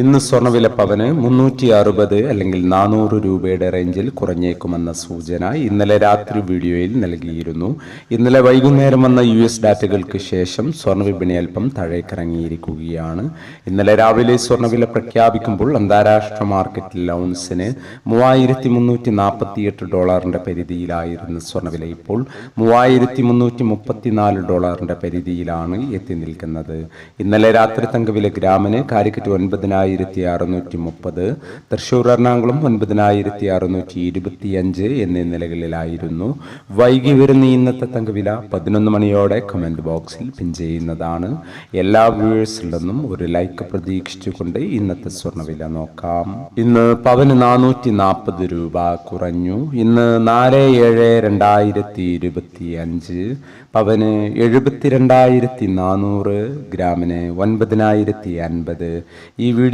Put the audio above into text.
ഇന്ന് സ്വർണവില പവന് മുന്നൂറ്റി അറുപത് അല്ലെങ്കിൽ നാനൂറ് രൂപയുടെ റേഞ്ചിൽ കുറഞ്ഞേക്കുമെന്ന സൂചന ഇന്നലെ രാത്രി വീഡിയോയിൽ നൽകിയിരുന്നു. ഇന്നലെ വൈകുന്നേരം വന്ന യു എസ് ഡാറ്റകൾക്ക് ശേഷം സ്വർണവിപണി അല്പം താഴേക്കിറങ്ങിയിരിക്കുകയാണ്. ഇന്നലെ രാവിലെ സ്വർണവില പ്രഖ്യാപിക്കുമ്പോൾ അന്താരാഷ്ട്ര മാർക്കറ്റിൽ ഔൺസിന് മൂവായിരത്തി മുന്നൂറ്റി നാൽപ്പത്തിയെട്ട് ഡോളറിന്റെ പരിധിയിലായിരുന്നു സ്വർണവില ഇപ്പോൾ മൂവായിരത്തി മുന്നൂറ്റി ഡോളറിന്റെ പരിധിയിലാണ് എത്തി നിൽക്കുന്നത്. ഇന്നലെ രാത്രി തങ്കവില ഗ്രാമിന് കാലിക്കറ്റ് ഒൻപതിനായിരത്തി അറുന്നൂറ്റി മുപ്പത് തൃശൂർ എറണാകുളം ഒൻപതിനായിരത്തി അറുന്നൂറ്റി ഇരുപത്തി അഞ്ച് എന്നീ നിലകളിലായിരുന്നു വൈകി വരുന്ന ഇന്നത്തെ തങ്കവില പതിനൊന്ന് മണിയോടെ കമന്റ് ബോക്സിൽ പിൻ ചെയ്യുന്നതാണ്. എല്ലാ വ്യൂവേഴ്സിൽ നിന്നും ഒരു ലൈക്ക് പ്രതീക്ഷിച്ചുകൊണ്ട് ഇന്നത്തെ സ്വർണവില നോക്കാം. ഇന്ന് പവന് നാനൂറ്റി നാൽപ്പത് രൂപ കുറഞ്ഞു. ഇന്ന് നാല് ഏഴ് രണ്ടായിരത്തി ഇരുപത്തി അഞ്ച് പവന് എഴുപത്തിരണ്ടായിരത്തി നാനൂറ് ഗ്രാമിന് ഒൻപതിനായിരത്തി അൻപത് ഈ വീഡിയോ